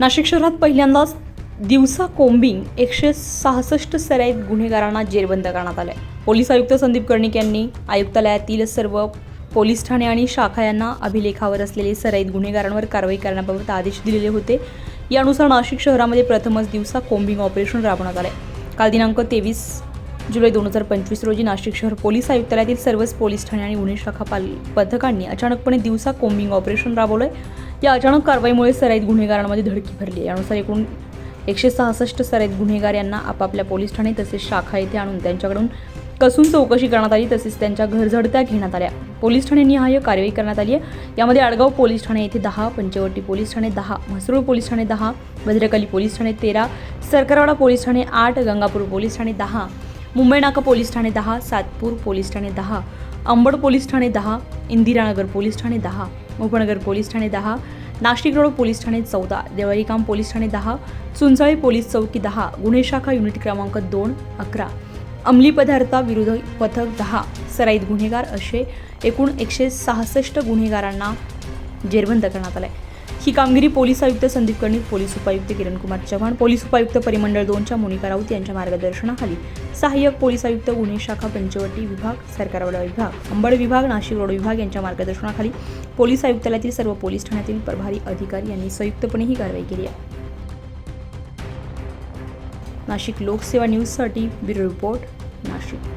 नाशिक शहरात पहिल्यांदाच दिवसा कोंबिंग एकशे सहासष्ट सराईत गुन्हेगारांना जेरबंद करण्यात आलं आहे पोलीस आयुक्त संदीप कर्णिक यांनी आयुक्तालयातील सर्व पोलीस ठाणे आणि शाखा यांना अभिलेखावर असलेले सराईत गुन्हेगारांवर कारवाई करण्याबाबत आदेश दिलेले होते. यानुसार नाशिक शहरामध्ये प्रथमच दिवसा कोंबिंग ऑपरेशन राबवण्यात आहे काल दिनांक तेवीस जुलै दोन हजार पंचवीस रोजी नाशिक शहर पोलीस आयुक्तालयातील सर्वच पोलीस ठाणे आणि गुन्हे शाखा पाल पथकांनी अचानकपणे दिवसा कोंबिंग ऑपरेशन राबवलं आहे या अचानक कारवाईमुळे सराईत गुन्हेगारांमध्ये धडकी भरली यानुसार एकूण एकशे सहासष्ट सराईत गुन्हेगार यांना आपापल्या पोलीस ठाणे तसेच शाखा येथे आणून त्यांच्याकडून कसून चौकशी करण्यात आली तसेच त्यांच्या घरझडत्या घेण्यात आल्या पोलीस ठाणे निहाय कारवाई करण्यात आली आहे यामध्ये आडगाव पोलीस ठाणे येथे दहा पंचवटी पोलीस ठाणे दहा म्हसरूळ पोलीस ठाणे दहा भद्रकाली पोलीस ठाणे तेरा सरकारवाडा पोलीस ठाणे आठ गंगापूर पोलीस ठाणे दहा मुंबई नाका पोलीस ठाणे दहा सातपूर पोलीस ठाणे दहा अंबड पोलीस ठाणे दहा इंदिरानगर पोलीस ठाणे दहा उपनगर पोलीस ठाणे दहा नाशिक रोड पोलीस ठाणे चौदा देवळीकाम पोलीस ठाणे दहा चुंचाळी पोलीस चौकी दहा गुन्हे शाखा युनिट क्रमांक दोन अकरा. अंमली पदार्थाविरुद्ध पथक दहा सराईत गुन्हेगार असे एकूण एकशे सहासष्ट गुन्हेगारांना जेरबंद करण्यात आलाय. ही कामगिरी पोलीस आयुक्त संदीप कर्णिक पोलीस उपायुक्त किरणकुमार चव्हाण पोलीस उपायुक्त परिमंडळ दोनच्या मोनिका राऊत यांच्या मार्गदर्शनाखाली सहाय्यक पोलीस आयुक्त गुन्हे शाखा पंचवटी विभाग सरकारवाडा विभाग अंबड विभाग नाशिक रोड विभाग यांच्या मार्गदर्शनाखाली पोलीस आयुक्तालयातील सर्व पोलीस ठाण्यातील प्रभारी अधिकारी यांनी संयुक्तपणे ही कारवाई केली आहे. नाशिक लोकसेवा न्यूजसाठी ब्युरो रिपोर्ट नाशिक.